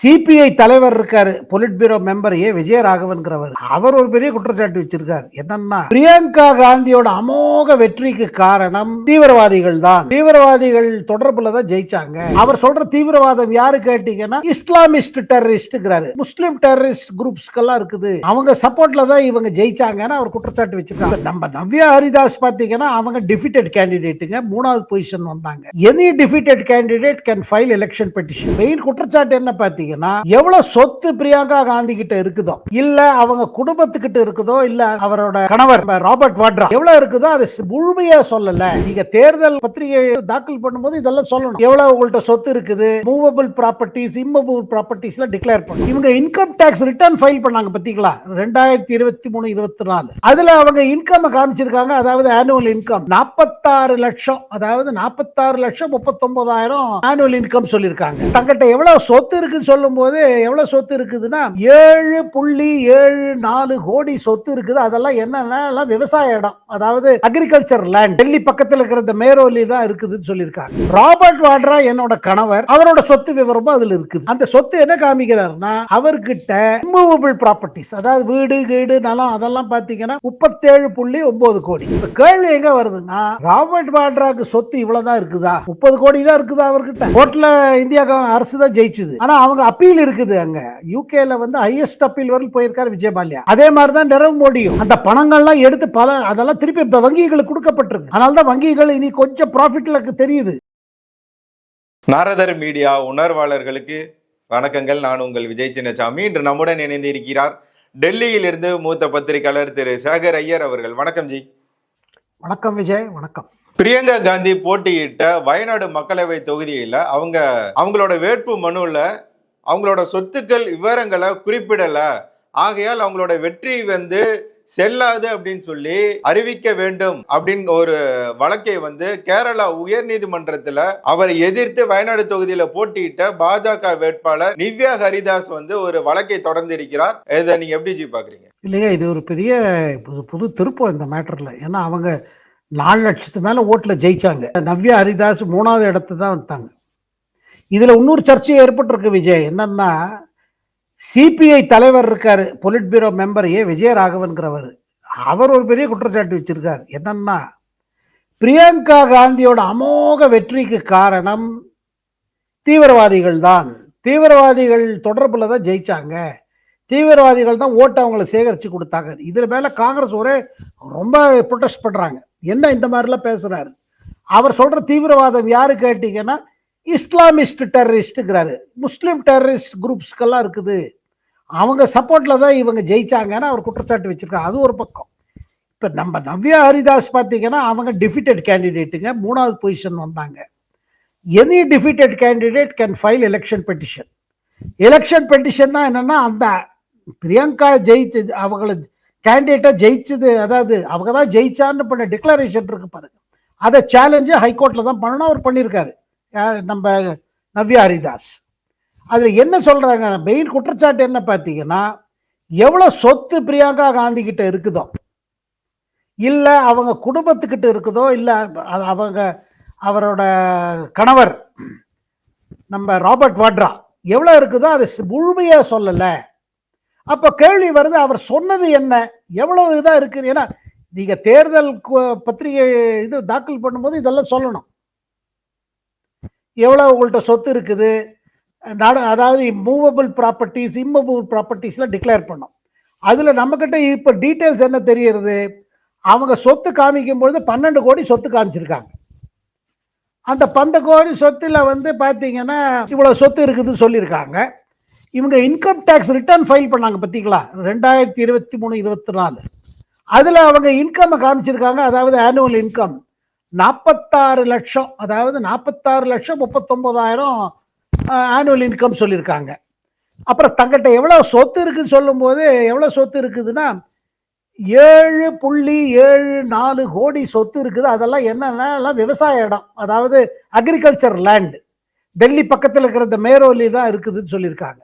CBI தலைவர் இருக்காரு பொலிட் bureau member ஏ விஜயராகவன்கிறவர். அவர் ஒரு பெரிய குற்றச்சாட்டு வச்சிருக்காரு. என்னன்னா பிரியங்கா காந்தியோட அமோக வெற்றிக்கு காரணம் தீவிரவாதிகள் தான். தீவிரவாதிகள் தொடர்புல தான் ஜெயிச்சாங்க. அவர் சொல்ற தீவிரவாதம் யாரு கேட்டீங்கன்னா இஸ்லாமிஸ்ட் டெரரிஸ்ட்ங்கிறாரு. முஸ்லிம் டெரரிஸ்ட் குரூப்ஸ்க்கெல்லாம் இருக்குது. அவங்க சப்போர்ட்ல தான் இவங்க ஜெயிச்சாங்கன்னு அவர் குற்றச்சாட்டு வச்சிருக்காங்க. நம்ம நவ்யா ஹரிதாஸ் பாத்தீங்கன்னா அவங்க டிஃபிட்டட் கேண்டிடேட்டுங்க மூணாவது பொசிஷன் வந்தாங்க. Any defeated candidate can file election petition main குற்றச்சாட்டு என்ன பார்த்தீங்கன்னா எவ்வளவு சொத்து பிரியங்கா காந்தி கிட்ட இருக்குதோ இல்ல அவங்க குடும்பத்துக்கிட்ட இருக்குதோ இல்ல அவரோட கணவர் ராபர்ட் வாட்ரா எவ்வளவு இருக்குதோ அதை முழுமையா சொல்லல. நீங்க தேர்தல் பத்திரிகை தாக்கல் பண்ணும்போது இதெல்லாம் சொல்லணும். எவ்வளவு உங்கள்ட்ட சொத்து இருக்குது மூவபிள் ப்ராப்பர்ட்டிஸ் இம்மூவபிள் ப்ராப்பர்ட்டிஸ்ல டிக்ளேர் பண்ணும் இவங்க இன்கம் டாக்ஸ் ரிட்டர்ன் ஃபைல் பண்ணாங்க பாத்தீங்களா ரெண்டாயிரத்தி இருபத்தி மூணு இருபத்தி நாலு. அதுல அவங்க இன்கம் காமிச்சிருக்காங்க அதாவது ஆனுவல் இன்கம் நாற்பத்தாறு லட்சம் அதாவது நாற்பத்தாறு லட்சம் முப்பத்தொன்பதாயிரம் ஆனுவல் இன்கம் சொல்லியிருக்காங்க. தங்கிட்ட எவ்வளவு சொத்து இருக்குன்னு சொல்லும் போது எவ்வளவு சொத்து இருக்குதுன்னா ஏழு புள்ளி ஏழு நாலு கோடி சொத்து இருக்குது. அதெல்லாம் என்னன்னா எல்லாம் விவசாய இடம். அதாவது அக்ரிகல்ச்சர் லேண்ட் டெல்லி பக்கத்துல இருக்கிற இந்த மேரோலி தான் இருக்குதுன்னு சொல்லியிருக்காங்க. ராபர்ட் வாட்ரா என்னோட கணவர் அவரோட சொத்து விவரமும் அதுல இருக்குது. அந்த சொத்து என்ன காமிக்கிறாருன்னா அவர்கிட்ட மூவபிள் ப்ராப்பர்ட்டிஸ் அதாவது வீடு கீடு நலம் அதெல்லாம் பாத்தீங்கன்னா முப்பத்தேழு புள்ளி ஒன்பது கோடி. இப்ப கேள்வி எங்க வருதுன்னா ராபர்ட் வாட்ராக்கு சொத்து இவ்வளவுதான் இருக்குதா? முப்பது கோடி தான் இருக்குதா அவர்கிட்ட? கோர்ட்ல இந்தியா அரசு தான் ஜெயிச்சுது. ஆனா அவங்க அப்பீல் இருக்குது அங்க. யூகேல வந்து ஹையஸ்ட் அப்பீல் வரைக்கும் போயிருக்காரு விஜயபாலியா. அதே மாதிரி தான் நிரவ் மோடியும். அந்த பணங்கள்லாம் எடுத்து பல அதெல்லாம் திருப்பி இப்ப வங்கிகளுக்கு கொடுக்கப்பட்டிருக்கு. அதனால தான் வங்கிகள் இனி கொஞ்சம் ப்ராஃபிட்ல தெரியுது. நாரதர் மீடியா உணர்வாளர்களுக்கு வணக்கங்கள். நான் உங்கள் விஜய் சின்னசாமி. இன்று நம்முடன் இணைந்து இருக்கிறார் டெல்லியிலிருந்து மூத்த பத்திரிகையாளர் திரு சேகர் ஐயர் அவர்கள். வணக்கம் ஜி. வணக்கம் விஜய். வணக்கம். பிரியங்கா காந்தி போட்டியிட்ட வயநாடு மக்களவை தொகுதியில அவங்க அவங்களோட வேட்பு மனுல அவங்களோட சொத்துக்கள் விவரங்களை குறிப்பிடலை. ஆகையால் அவங்களோட வெற்றி வந்து செல்லாது அப்படின்னு சொல்லி அறிவிக்க வேண்டும் அப்படின்னு ஒரு வழக்கை வந்து கேரளா உயர்நீதிமன்றத்துல அவரை எதிர்த்து வயநாடு தொகுதியில போட்டியிட்ட பாஜக வேட்பாளர் நிவ்யா ஹரிதாஸ் வந்து ஒரு வழக்கை தொடர்ந்து இருக்கிறார் இதை நீங்க எப்படி ஜி பாக்குறீங்க? இல்லையா இது ஒரு பெரிய புது புது திருப்பம் இந்த மேட்டர்ல. ஏன்னா அவங்க நாலு லட்சத்து மேல ஓட்டுல ஜெயிச்சாங்க. நவ்யா ஹரிதாஸ் மூணாவது இடத்து தான் வந்தாங்க இதுல இன்னொரு சர்ச்சை ஏற்பட்டிருக்கு விஜய். என்னன்னா சிபிஐ தலைவர் இருக்காரு பொலிட் பியூரோ மெம்பர் ஏ விஜயராகவன்கிறவர். அவர் ஒரு பெரிய குற்றச்சாட்டு வச்சிருக்கார். என்னன்னா பிரியங்கா காந்தியோட அமோக வெற்றிக்கு காரணம் தீவிரவாதிகள் தான். தீவிரவாதிகள் தொடர்பில் தான் ஜெயிச்சாங்க. தீவிரவாதிகள் தான் ஓட்டை அவங்கள சேகரித்து கொடுத்தாங்க. இதில் மேலே காங்கிரஸ் ஒரே ரொம்ப ப்ரொட்டஸ்ட் பண்ணுறாங்க என்ன இந்த மாதிரிலாம் பேசுகிறாரு அவர் சொல்கிற தீவிரவாதம் யாரு கேட்டிங்கன்னா இஸ்லாமிஸ்ட் டெரரிஸ்ட்டுங்கிறாரு முஸ்லீம் டெரரிஸ்ட் குரூப்ஸ்க்கெல்லாம் இருக்குது. அவங்க சப்போர்ட்டில் தான் இவங்க ஜெயிச்சாங்கன்னு அவர் குற்றச்சாட்டு வச்சுருக்காங்க அது ஒரு பக்கம். இப்போ நம்ம நவ்யா ஹரிதாஸ் பார்த்தீங்கன்னா அவங்க டிஃபிட்டட் கேண்டிடேட்டுங்க மூணாவது பொசிஷன் வந்தாங்க. Any defeated candidate can file election petition election பெட்டிஷன்னா என்னன்னா அந்த பிரியங்கா ஜெயிச்சு அவங்கள கேண்டிடேட்டாக ஜெயிச்சது அதாவது அவங்க தான் ஜெயிச்சான்னு பண்ண டிக்ளரேஷன் இருக்கு பாருங்க. அதை சேலஞ்சு ஹைகோர்ட்டில் தான் பண்ணணும் அவர் பண்ணியிருக்காரு. நம்ம நவ்யா ஹரிதாஸ். அதில் என்ன சொல்கிறாங்க மெயின் குற்றச்சாட்டு என்ன பார்த்தீங்கன்னா எவ்வளோ சொத்து பிரியங்கா காந்தி கிட்ட இருக்குதோ? இல்லை அவங்க குடும்பத்துக்கிட்ட இருக்குதோ? இல்லை அவங்க அவரோட கணவர் நம்ம ராபர்ட் வாட்ரா எவ்வளோ இருக்குதோ அதை முழுமையாக சொல்லலை. அப்போ கேள்வி வருது அவர் சொன்னது என்ன? எவ்வளோ இதாக இருக்குது? ஏன்னா நீங்கள் தேர்தல் பத்திரிகை இது தாக்கல் பண்ணும்போது இதெல்லாம் சொல்லணும். எவ்வளோ உங்கள்கிட்ட சொத்து இருக்குது? நாடு அதாவது மூவபிள் ப்ராப்பர்ட்டிஸ் இம்மூவபிள் ப்ராப்பர்ட்டிஸ்லாம் டிக்ளேர் பண்ணோம். அதில் நம்மக்கிட்ட இப்போ டீட்டெயில்ஸ் என்ன தெரியறது? அவங்க சொத்து காமிக்கும் பொழுது பன்னெண்டு கோடி சொத்து காமிச்சிருக்காங்க. அந்த பந்த கோடி சொத்தில் வந்து பார்த்தீங்கன்னா இவ்வளோ சொத்து இருக்குதுன்னு சொல்லியிருக்காங்க. இவங்க இன்கம் டேக்ஸ் ரிட்டர்ன் ஃபைல் பண்ணாங்க பார்த்தீங்களா ரெண்டாயிரத்தி இருபத்தி மூணு இருபத்தி நாலு. அதில் அவங்க இன்கம் காமிச்சிருக்காங்க. அதாவது ஆனுவல் இன்கம் நாற்பத்தாறு லட்சம் அதாவது நாற்பத்தாறு லட்சம் முப்பத்தொம்போதாயிரம் ஆனுவல் இன்கம் சொல்லியிருக்காங்க. அப்புறம் தங்கிட்ட எவ்வளோ சொத்து இருக்குன்னு சொல்லும்போது எவ்வளோ சொத்து இருக்குதுன்னா ஏழு புள்ளி ஏழு நாலு கோடி சொத்து இருக்குது. அதெல்லாம் என்னென்னா எல்லாம் விவசாய இடம். அதாவது அக்ரிகல்ச்சர் லேண்டு டெல்லி பக்கத்தில் இருக்கிற இந்த மேரோலி தான் இருக்குதுன்னு சொல்லியிருக்காங்க.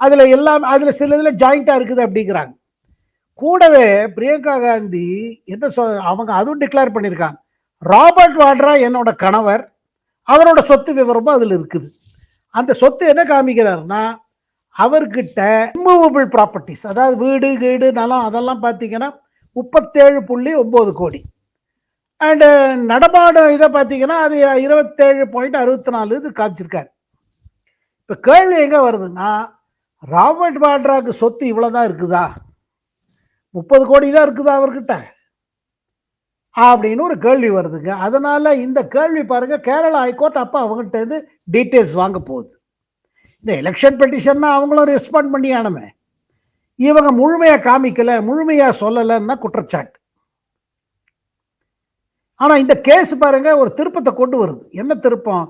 அதில் எல்லாம் அதில் சில இதில் ஜாயிண்ட்டாக இருக்குது அப்படிங்கிறாங்க. கூடவே பிரியங்கா காந்தி என்ன சொ அவங்க அதுவும் டிக்ளேர் பண்ணியிருக்காங்க. ராபர்ட் வாட்ரா என்னோட கணவர் அவரோட சொத்து விவரமும் அதில் இருக்குது. அந்த சொத்து என்ன காமிக்கிறாருன்னா அவர்கிட்ட மூவபிள் ப்ராப்பர்ட்டிஸ் அதாவது வீடு கீடு நிலம் அதெல்லாம் பார்த்தீங்கன்னா முப்பத்தேழு புள்ளி ஒம்பது கோடி. அண்டு நடமாடு இதை பார்த்தீங்கன்னா அது இருபத்தேழு பாயிண்ட் அறுபத்தி நாலு இது காமிச்சிருக்காரு. இப்போ கேள்வி எங்கே வருதுன்னா ராபர்ட் வாட்ராக்கு சொத்து இவ்வளோ தான் இருக்குதா? முப்பது கோடி தான் இருக்குதா அவர்கிட்ட? அப்படின்னு ஒரு கேள்வி வருதுங்க. அதனால இந்த கேள்வி பாருங்க கேரளா ஹைகோர்ட் அப்போ அவங்ககிட்ட இருந்து டீட்டெயில்ஸ் வாங்க போகுது. இந்த எலெக்ஷன் பெட்டிஷன்னா அவங்களும் ரெஸ்பாண்ட் பண்ணி ஆனமே இவங்க முழுமையாக காமிக்கலை முழுமையாக சொல்லலைன்னா குற்றச்சாட்டு. ஆனால் இந்த கேஸ் பாருங்க ஒரு திருப்பத்தை கொண்டு வருது. என்ன திருப்பம்?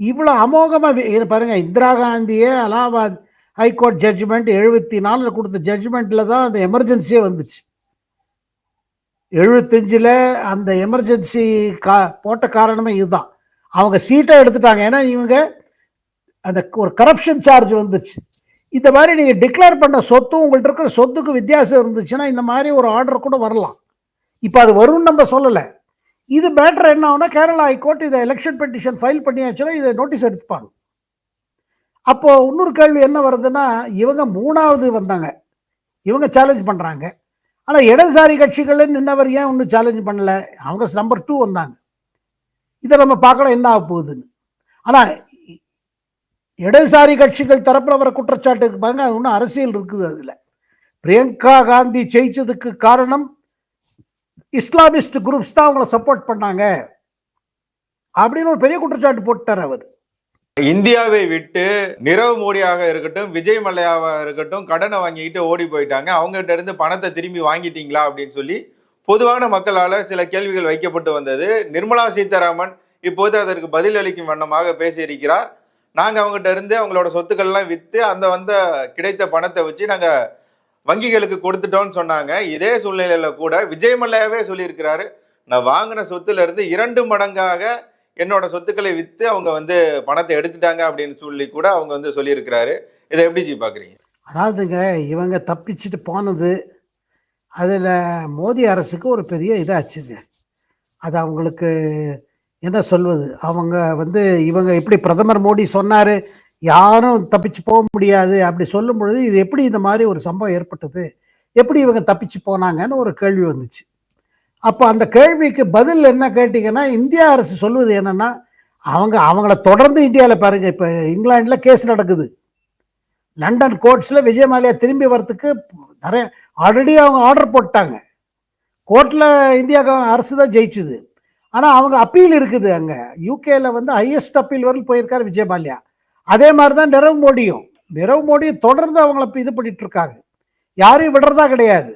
இவ்வளோ அமோகமாக பாருங்க இந்திரா காந்தியே அலாபாத் ஹைகோர்ட் ஜட்ஜ்மெண்ட் எழுபத்தி நாலில் கொடுத்த ஜட்ஜ்மெண்ட்டில் தான் அந்த எமர்ஜென்சியே வந்துச்சு. எழுபத்தஞ்சில் அந்த எமர்ஜென்சி கா போட்ட காரணமே இதுதான். அவங்க சீட்டை எடுத்துட்டாங்க. ஏன்னா இவங்க அந்த ஒரு கரப்ஷன் சார்ஜ் வந்துச்சு. இந்த மாதிரி நீங்கள் டிக்ளேர் பண்ண சொத்தும் உங்கள்கிட்ட இருக்கிற சொத்துக்கு வித்தியாசம் இருந்துச்சுன்னா இந்த மாதிரி ஒரு ஆர்டர் கூட வரலாம். இப்போ அது வரும்னு நம்ம சொல்லலை. இது மேட்ரு என்ன ஆகுனா கேரளா ஹைகோர்ட் இதை எலெக்ஷன் பெட்டிஷன் ஃபைல் பண்ணியாச்சுன்னா இதை நோட்டீஸ் எடுத்துப்பாங்க. அப்போது இன்னொரு கேள்வி என்ன வருதுன்னா இவங்க மூணாவது வந்தாங்க. இவங்க சேலஞ்ச் பண்ணுறாங்க ஆனால் இடதுசாரி கட்சிகள் நின்றவர் ஏன் ஒன்றும் சேலஞ்ச் பண்ணல? அவங்க நம்பர் டூ வந்தாங்க. இதை நம்ம பார்க்கலாம் என்ன ஆக போகுதுன்னு. ஆனால் இடதுசாரி கட்சிகள் தரப்பில் வர குற்றச்சாட்டுக்கு பாருங்க அது ஒன்றும் அரசியல் இருக்குது அதில். பிரியங்கா காந்தி ஜெயிச்சதுக்கு காரணம் இஸ்லாமிஸ்ட் குரூப்ஸ் தான் அவங்கள சப்போர்ட் பண்ணாங்க. அப்படின்னு ஒரு பெரிய குற்றச்சாட்டு போட்டார் அவர். இந்தியாவை விட்டு நிரவ் மோடியாக இருக்கட்டும் விஜய் மல்லையாவாக இருக்கட்டும் கடனை வாங்கிக்கிட்டு ஓடி போயிட்டாங்க. அவங்ககிட்ட இருந்து பணத்தை திரும்பி வாங்கிட்டீங்களா அப்படின்னு சொல்லி பொதுவான மக்களால் சில கேள்விகள் வைக்கப்பட்டு வந்தது. நிர்மலா சீதாராமன் இப்போது அதற்கு பதில் அளிக்கும் வண்ணமாக பேசியிருக்கிறார். நாங்கள் அவங்ககிட்ட இருந்து அவங்களோட சொத்துக்கள்லாம் விற்று அந்த வந்த கிடைத்த பணத்தை வச்சு நாங்கள் வங்கிகளுக்கு கொடுத்துட்டோம்னு சொன்னாங்க. இதே சூழ்நிலையில் கூட விஜய் மல்லையாவே சொல்லியிருக்கிறாரு. நான் வாங்கின சொத்துல இருந்து இரண்டு மடங்காக என்னோட சொத்துக்களை விற்று அவங்க வந்து பணத்தை எடுத்துட்டாங்க அப்படின்னு சொல்லி கூட அவங்க வந்து சொல்லியிருக்கிறாரு. இதை எப்படி ஜி பார்க்குறீங்க அதாவதுங்க இவங்க தப்பிச்சுட்டு போனது அதில் மோடி அரசுக்கு ஒரு பெரிய இதாச்சுங்க. அது அவங்களுக்கு என்ன சொல்வது? அவங்க வந்து இவங்க எப்படி பிரதமர் மோடி சொன்னார் யாரும் தப்பிச்சு போக முடியாது அப்படி சொல்லும் பொழுது இது எப்படி இந்த மாதிரி ஒரு சம்பவம் ஏற்பட்டது? எப்படி இவங்க தப்பிச்சு போனாங்கன்னு ஒரு கேள்வி வந்துச்சு. அப்போ அந்த கேள்விக்கு பதில் என்ன கேட்டிங்கன்னா இந்தியா அரசு சொல்வது என்னென்னா அவங்க அவங்கள தொடர்ந்து இந்தியாவில் பாருங்கள் இப்போ இங்கிலாண்டில் கேஸ் நடக்குது. லண்டன் கோர்ட்ஸில் விஜய் மாலியா திரும்பி வரத்துக்கு நிறைய ஆல்ரெடி அவங்க ஆர்டர் போட்டாங்க. கோர்ட்டில் இந்தியா அரசு தான் ஜெயிச்சுது. ஆனால் அவங்க அப்பீல் இருக்குது அங்கே. யூகேல வந்து ஹையஸ்ட் அப்பீல் வரையும் போயிருக்காரு விஜய் மாலியா அதே மாதிரி தான் நிரவ் மோடியும். நிரவ் மோடியும் தொடர்ந்து அவங்கள இது பண்ணிட்டு இருக்காங்க. யாரையும் விடுறதா கிடையாது.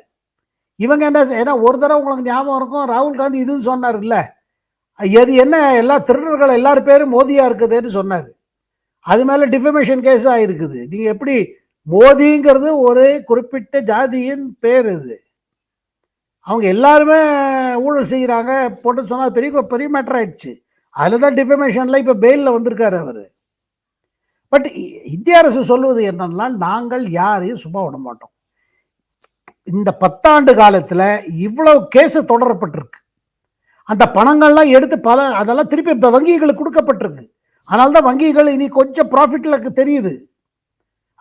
இவங்க என்ன செய்- ஏன்னா ஒரு தடவை உங்களுக்கு ஞாபகம் இருக்கும் ராகுல் காந்தி இதுவும் சொன்னார் இல்லை எது என்ன எல்லா திருடர்கள் எல்லார் பேரும் மோதியா இருக்குதுன்னு சொன்னார். அது மேலே டிஃபமேஷன் கேஸ் ஆயிருக்குது. நீங்கள் எப்படி மோதிங்கிறது ஒரு குறிப்பிட்ட ஜாதியின் பேர் இது. அவங்க எல்லாருமே ஊழல் செய்கிறாங்க போட்டு சொன்னால் பெரிய பெரிய மேட்டர் ஆயிடுச்சு. அதில் தான் டிஃபமேஷனில் இப்போ பெயிலில் வந்திருக்காரு அவர். பட் இந்திய அரசு சொல்வது என்னன்னா நாங்கள் யாரையும் சும்மா விட மாட்டோம். இந்த பத்தாண்டு காலத்தில் இவ்வளோ கேஸ் தொடரப்பட்டிருக்கு. அந்த பணங்கள்லாம் எடுத்து பல அதெல்லாம் திருப்பி இப்போ வங்கிகளுக்கு கொடுக்கப்பட்டிருக்கு. அதனால தான் வங்கிகள் இனி கொஞ்சம் ப்ராஃபிட்டில் தெரியுது.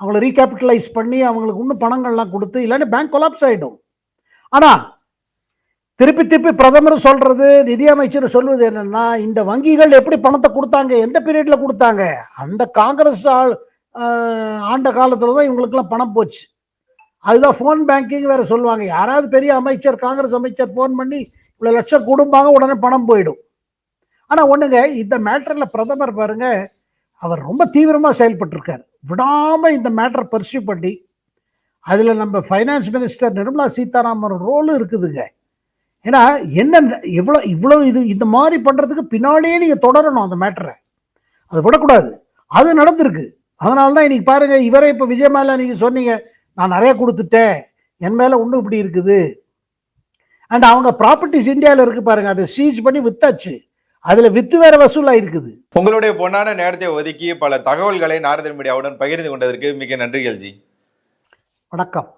அவங்கள ரீகேபிட்டலைஸ் பண்ணி அவங்களுக்கு இன்னும் பணங்கள்லாம் கொடுத்து இல்லைன்னா பேங்க் கொலாப்ஸ் ஆகிடும் ஆனால் திருப்பி திருப்பி பிரதமர் சொல்கிறது நிதியமைச்சர் சொல்வது என்னென்னா இந்த வங்கிகள் எப்படி பணத்தை கொடுத்தாங்க எந்த பீரியடில் கொடுத்தாங்க? அந்த காங்கிரஸ் ஆள் ஆண்ட காலத்தில் தான் இவங்களுக்கெல்லாம் பணம் போச்சு. அதுதான் ஃபோன் பேங்கிங் வேற சொல்லுவாங்க. யாராவது பெரிய அமைச்சர் காங்கிரஸ் அமைச்சர் ஃபோன் பண்ணி இவ்வளோ லட்சம் கொடுப்பாங்க உடனே பணம் போயிடும். ஆனால் ஒண்ணுங்க இந்த மேட்டரில் பிரதமர் பாருங்க அவர் ரொம்ப தீவிரமாக செயல்பட்டிருக்காரு. விடாமல் இந்த மேட்டர் பர்சியூ பண்ணி அதில் நம்ம ஃபைனான்ஸ் மினிஸ்டர் நிர்மலா சீதாராமன் ரோலும் இருக்குதுங்க. ஏன்னா என்ன இவ்வளோ இவ்வளோ இது இந்த மாதிரி பண்ணுறதுக்கு பின்னாடியே நீங்கள் தொடரணும் அந்த மேட்டரை அது விடக்கூடாது. அது நடந்திருக்கு. அதனால தான் இன்னைக்கு பாருங்க இவரே இப்போ விஜய் மேலே நீங்கள் சொன்னீங்க நான் நிறைய கொடுத்துட்டேன். என் மேலே ஒன்றும் இப்படி இருக்குது. அண்ட் அவங்க ப்ராப்பர்ட்டிஸ் இந்தியாவில் இருக்கு பாருங்க. அதை சீஸ் பண்ணி வித்தாச்சு. அதில் வித்து வேற வசூலாக இருக்குது. உங்களுடைய பொன்னான நேரத்தை ஒதுக்கி பல தகவல்களை நாரதன் மீடியாவுடன் பகிர்ந்து கொண்டதற்கு மிக நன்றிகள் ஜி. வணக்கம்.